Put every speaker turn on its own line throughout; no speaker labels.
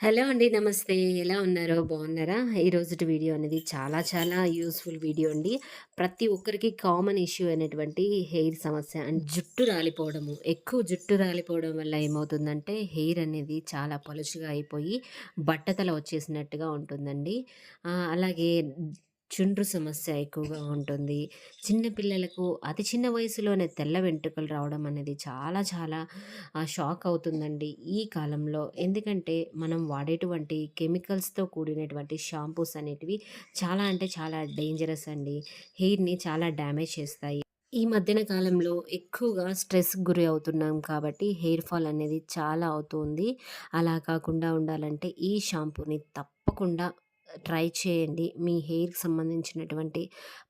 Hello అండి. నమస్తే. ఎలా ఉన్నారో బాగున్నారా? ఈరోజు వీడియో అనేది చాలా చాలా యూస్ఫుల్ వీడియో అండి. ప్రతి ఒక్కరికి కామన్ ఇష్యూ అయినటువంటి హెయిర్ సమస్య అండ్ జుట్టు రాలిపోవడము. ఎక్కువ జుట్టు రాలిపోవడం వల్ల ఏమవుతుందంటే హెయిర్ అనేది చాలా పలుచుగా అయిపోయి బట్టతల వచ్చేసినట్టుగా ఉంటుందండి. అలాగే చుండ్రు సమస్య ఎక్కువగా ఉంటుంది. చిన్నపిల్లలకు అతి చిన్న వయసులోనే తెల్ల వెంట్రుకలు రావడం అనేది చాలా చాలా షాక్ అవుతుందండి ఈ కాలంలో. ఎందుకంటే మనం వాడేటువంటి కెమికల్స్‌తో కూడినటువంటి షాంపూస్ అనేటివి చాలా అంటే చాలా డేంజరస్ అండి. హెయిర్‌ని చాలా డ్యామేజ్ చేస్తాయి. ఈ మధ్యన కాలంలో ఎక్కువగా స్ట్రెస్ గురి అవుతున్నాం కాబట్టి హెయిర్ ఫాల్ అనేది చాలా అవుతుంది. అలా కాకుండా ఉండాలంటే ఈ షాంపూని తప్పకుండా ట్రై చేయండి. మీ హెయిర్‌కి సంబంధించినటువంటి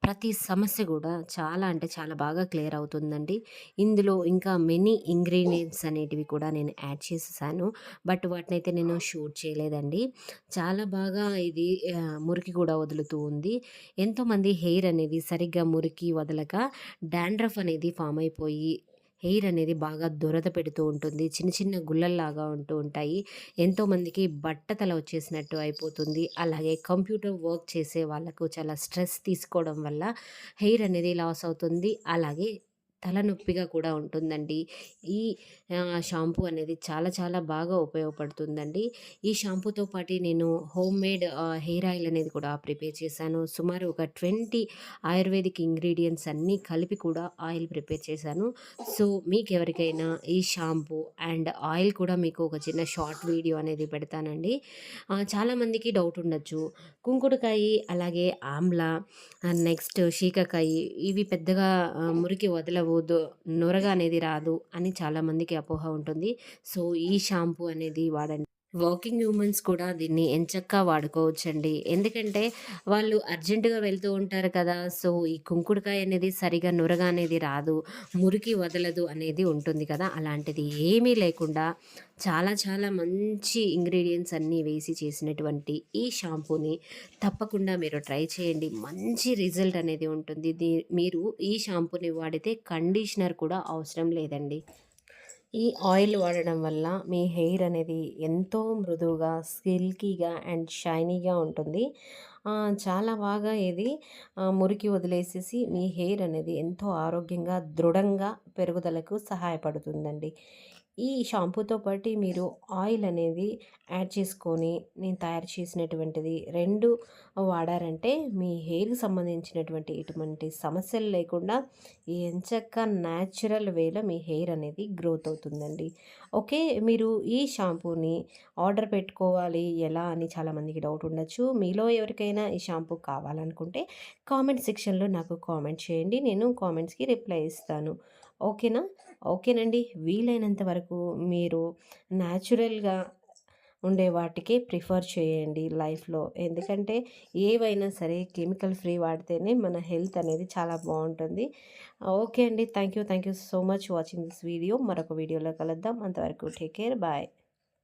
ప్రతి సమస్య కూడా చాలా అంటే చాలా బాగా క్లియర్ అవుతుందండి. ఇందులో ఇంకా మెనీ ఇంగ్రీడియంట్స్ అనేటివి కూడా నేను యాడ్ చేసేసాను. బట్ వాటినైతే నేను షూట్ చేయలేదండి. చాలా బాగా ఇది మురికి కూడా వదులుతూ ఉంది. ఎంతోమంది హెయిర్ అనేది సరిగ్గా మురికి వదలక డాండ్రఫ్ అనేది ఫామ్ అయిపోయి హెయిర్ అనేది బాగా దురద పెడుతూ ఉంటుంది. చిన్న చిన్న గుల్లల్లాగా ఉంటూ ఉంటాయి. ఎంతోమందికి బట్టతల వచ్చేసినట్టు అయిపోతుంది. అలాగే కంప్యూటర్ వర్క్ చేసే వాళ్ళకు చాలా స్ట్రెస్ తీసుకోవడం వల్ల హెయిర్ అనేది లాస్ అవుతుంది. అలాగే తలనొప్పిగా కూడా ఉంటుందండి. ఈ షాంపూ అనేది చాలా చాలా బాగా ఉపయోగపడుతుందండి. ఈ షాంపూతో పాటు నేను హోమ్ మేడ్ హెయిర్ ఆయిల్ అనేది కూడా ప్రిపేర్ చేశాను. సుమారు ఒక 20 ఆయుర్వేదిక్ ఇంగ్రీడియంట్స్ అన్నీ కలిపి కూడా ఆయిల్ ప్రిపేర్ చేశాను. సో, మీకు ఎవరికైనా ఈ షాంపూ అండ్ ఆయిల్ కూడా మీకు ఒక చిన్న షార్ట్ వీడియో అనేది పెడతానండి. చాలామందికి డౌట్ ఉండొచ్చు. కుంకుడుకాయి, అలాగే ఆమ్లా, నెక్స్ట్ శీకాకాయి ఇవి పెద్దగా మురికి వదలవు. దు నొరగ అనేది రాదు అని చాలామందికి అపోహ ఉంటుంది. సో, ఈ షాంపూ అనేది వాడండి. వర్కింగ్ హ్యూమన్స్ కూడా దీన్ని ఎంచక్కా వాడుకోవచ్చండి. ఎందుకంటే వాళ్ళు అర్జెంట్‌గా వెళ్తూ ఉంటారు కదా! సో, ఈ కుంకుడుకాయ అనేది సరిగా నురగ అనేది రాదు. మురికి వదలదు అనేది ఉంటుంది కదా! అలాంటిది ఏమీ లేకుండా చాలా చాలా మంచి ఇంగ్రీడియంట్స్ అన్నీ వేసి చేసినటువంటి ఈ షాంపూని తప్పకుండా మీరు ట్రై చేయండి. మంచి రిజల్ట్ అనేది ఉంటుంది. దీ మీరు ఈ షాంపూని వాడితే కండిషనర్ కూడా అవసరం లేదండి. ఈ ఆయిల్ వాడడం వల్ల మీ హెయిర్ అనేది ఎంతో మృదువుగా, సిల్కీగా అండ్ షైనీగా ఉంటుంది. చాలా బాగా ఇది మురికి వదిలేసేసి మీ హెయిర్ అనేది ఎంతో ఆరోగ్యంగా, దృఢంగా పెరుగుదలకు సహాయపడుతుందండి. ఈ షాంపూతో పాటి మీరు ఆయిల్ అనేది యాడ్ చేసుకొని నేను తయారు చేసినటువంటిది రెండు వాడారంటే మీ హెయిర్‌కి సంబంధించినటువంటి ఎటువంటి సమస్యలు లేకుండా ఎంచక్కా న్యాచురల్ వేలో మీ హెయిర్ అనేది గ్రోత్ అవుతుందండి. ఓకే. మీరు ఈ షాంపూని ఆర్డర్ పెట్టుకోవాలి ఎలా అని చాలామందికి డౌట్ ఉండొచ్చు. మీలో ఎవరికైనా ఈ షాంపూ కావాలనుకుంటే కామెంట్ సెక్షన్‌లో నాకు కామెంట్ చేయండి. నేను కామెంట్స్‌కి రిప్లై ఇస్తాను. ఓకేనా? ఓకేనండి. వీలైనంత వరకు మీరు న్యాచురల్‌గా ఉండే వాటికే ప్రిఫర్ చేయండి లైఫ్‌లో. ఎందుకంటే ఏవైనా సరే కెమికల్ ఫ్రీ వాడితేనే మన హెల్త్ అనేది చాలా బాగుంటుంది ఓకే అండి. Thank you. Thank you so much watching this video. మరొక వీడియోలో కలుద్దాం. అంతవరకు టేక్ కేర్. బాయ్.